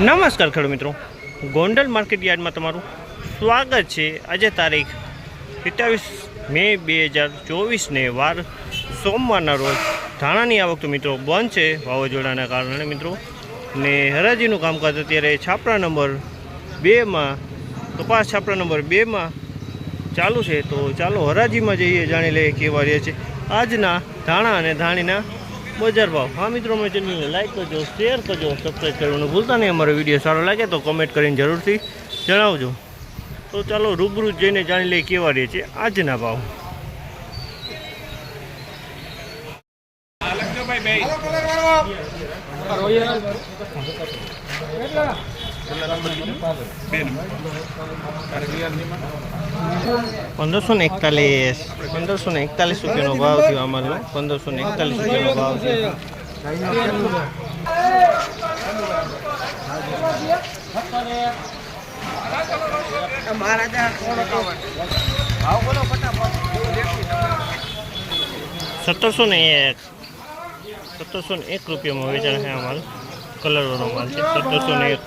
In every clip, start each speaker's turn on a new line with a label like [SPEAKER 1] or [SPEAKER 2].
[SPEAKER 1] નમસ્કાર ખેડૂત મિત્રો. ગોંડલ માર્કેટ યાર્ડમાં તમારું સ્વાગત છે. આજે તારીખ સત્યાવીસ મે બે હજાર ચોવીસને વાર સોમવારના રોજ ધાણાની આવક તો મિત્રો બંધ છે. વાવાઝોડાના કારણે મિત્રો ને હરાજીનું કામકાજ અત્યારે છાપરા નંબર બેમાં, કપાસ છાપરા નંબર બેમાં ચાલુ છે. તો ચાલો હરાજીમાં જઈએ, જાણી લઈએ કેવા રહે છે. આજના ધાણા અને ધાણીના બજાર ભાવ. હા મિત્રો અમે ચેનલને લાઈક કરજો શેર કરજો સબસ્ક્રાઈબ કરવાનું ભૂલતા નહીં. અમારો વીડિયો સારો લાગે તો કમેન્ટ કરીને જરૂરથી જણાવજો. તો ચાલો, રૂબરૂ જઈને જાણી લઈએ કેવા રહે છે આજના ભાવ. પંદરસો ને એકતાલીસ. પંદરસો ને એકતાલીસ રૂપિયાનો ભાવ થયો અમારો પંદરસો ને એકતાલીસ રૂપિયાનો ભાવ થયો. સત્તરસો ને એક. સત્તરસો ને એક રૂપિયામાં વેચાણ છે અમારો. કલરવાળો માલ છે. સત્તરસો ને એક.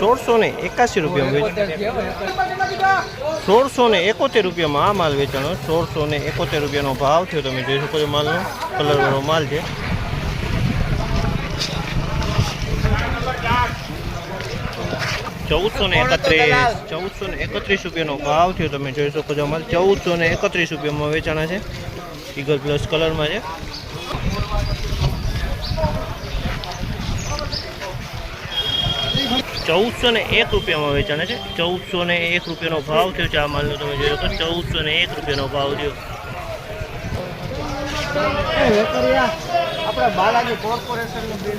[SPEAKER 1] સોળસો ને એકાસી વેચાણ સોળસો ને એકોતેર રૂપિયામાં આ માલ વેચાણો. સોળસો ને એકોતેર રૂપિયાનો ભાવ થયો, તમે જોઈ શકો છો માલનો. કલરવાળો માલ છે. ચૌદસો ને એકત્રીસ. ચૌદસો ને એકત્રીસ રૂપિયાનો ભાવ થયો તમે જોઈ શકો છો અમારે. ચૌદસો ને એકત્રીસ રૂપિયામાં વેચાણા છે. ઈગલ પ્લસ કલરમાં છે. ચૌદસો ને એક રૂપિયામાં વેચાણે છે. ચૌદસો ને એક રૂપિયાનો ભાવ થયો છે આ માલનો તમે જોઈ શકો ચૌદસો ને એક રૂપિયાનો ભાવ થયો.
[SPEAKER 2] આપણે બાલાજી કોર્પોરેશનનું બિલ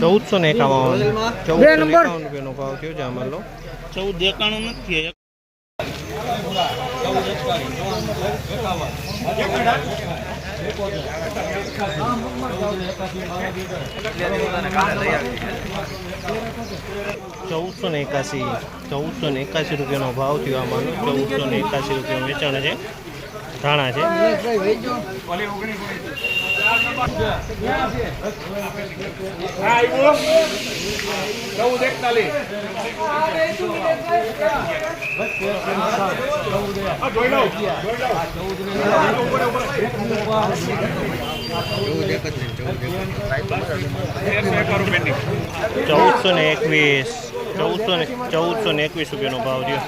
[SPEAKER 1] ચૌદસો ને એકાવન. ચૌદસો એકાવન રૂપિયાનો ભાવ થયો છે આ માલનો
[SPEAKER 2] ચૌદ એકાણું નથી
[SPEAKER 1] ચૌદસો ને એકાસી. ચૌદસો ને એકાસી રૂપિયાનો ભાવ થયો આ માલનો ચૌદસો ને એકાસી રૂપિયા વેચાણ છે. ધાણા છે. ચૌદસો ને એકવીસ. ચૌદસો ને ચૌદસો ને એકવીસ રૂપિયાનો ભાવ થયો.